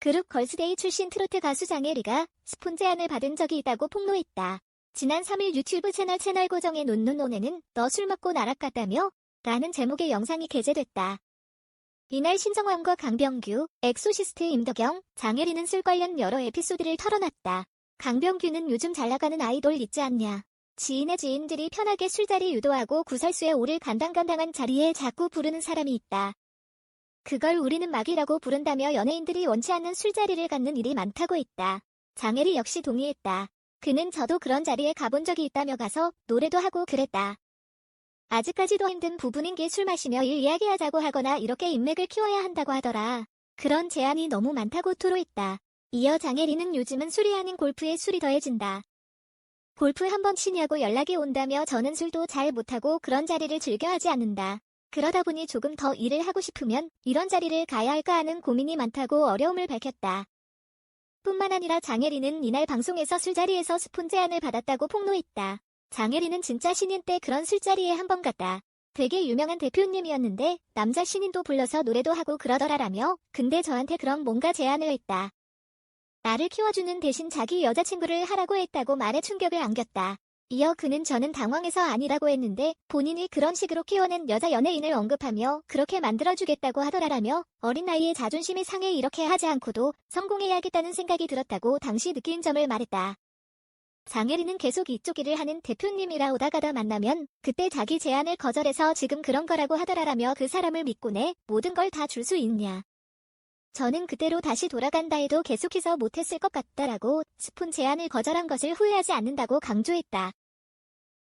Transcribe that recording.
그룹 걸스데이 출신 트로트 가수 장혜리가 스폰 제안을 받은 적이 있다고 폭로했다. 지난 3일 유튜브 채널 채널 고정의 논논논에는 너 술 먹고 날아갔다며? 라는 제목의 영상이 게재됐다. 이날 신성환과 강병규, 엑소시스트 임덕영, 장혜리는 술 관련 여러 에피소드를 털어놨다. 강병규는 요즘 잘나가는 아이돌 있지 않냐. 지인의 지인들이 편하게 술자리 유도하고 구설수에 오를 간당간당한 자리에 자꾸 부르는 사람이 있다. 그걸 우리는 막이라고 부른다며 연예인들이 원치 않는 술자리를 갖는 일이 많다고 했다. 장혜리 역시 동의했다. 그는 저도 그런 자리에 가본 적이 있다며 가서 노래도 하고 그랬다. 아직까지도 힘든 부분인 게 술 마시며 일 이야기하자고 하거나 이렇게 인맥을 키워야 한다고 하더라. 그런 제안이 너무 많다고 토로했다. 이어 장혜리는 요즘은 술이 아닌 골프에 술이 더해진다. 골프 한번 치냐고 연락이 온다며 저는 술도 잘 못하고 그런 자리를 즐겨 하지 않는다. 그러다 보니 조금 더 일을 하고 싶으면 이런 자리를 가야 할까 하는 고민이 많다고 어려움을 밝혔다. 뿐만 아니라 장혜리는 이날 방송에서 술자리에서 스폰 제안을 받았다고 폭로했다. 장혜리는 진짜 신인 때 그런 술자리에 한 번 갔다. 되게 유명한 대표님이었는데 남자 신인도 불러서 노래도 하고 그러더라라며 근데 저한테 그런 뭔가 제안을 했다. 나를 키워주는 대신 자기 여자친구를 하라고 했다고 말에 충격을 안겼다. 이어 그는 저는 당황해서 아니라고 했는데 본인이 그런 식으로 키워낸 여자 연예인을 언급하며 그렇게 만들어주겠다고 하더라라며 어린 나이에 자존심이 상해 이렇게 하지 않고도 성공해야겠다는 생각이 들었다고 당시 느낀 점을 말했다. 장혜리는 계속 이쪽 일을 하는 대표님이라 오다 가다 만나면 그때 자기 제안을 거절해서 지금 그런 거라고 하더라라며 그 사람을 믿고 내 모든 걸 다 줄 수 있냐. 저는 그대로 다시 돌아간다 해도 계속해서 못했을 것 같다라고 스폰 제안을 거절한 것을 후회하지 않는다고 강조했다.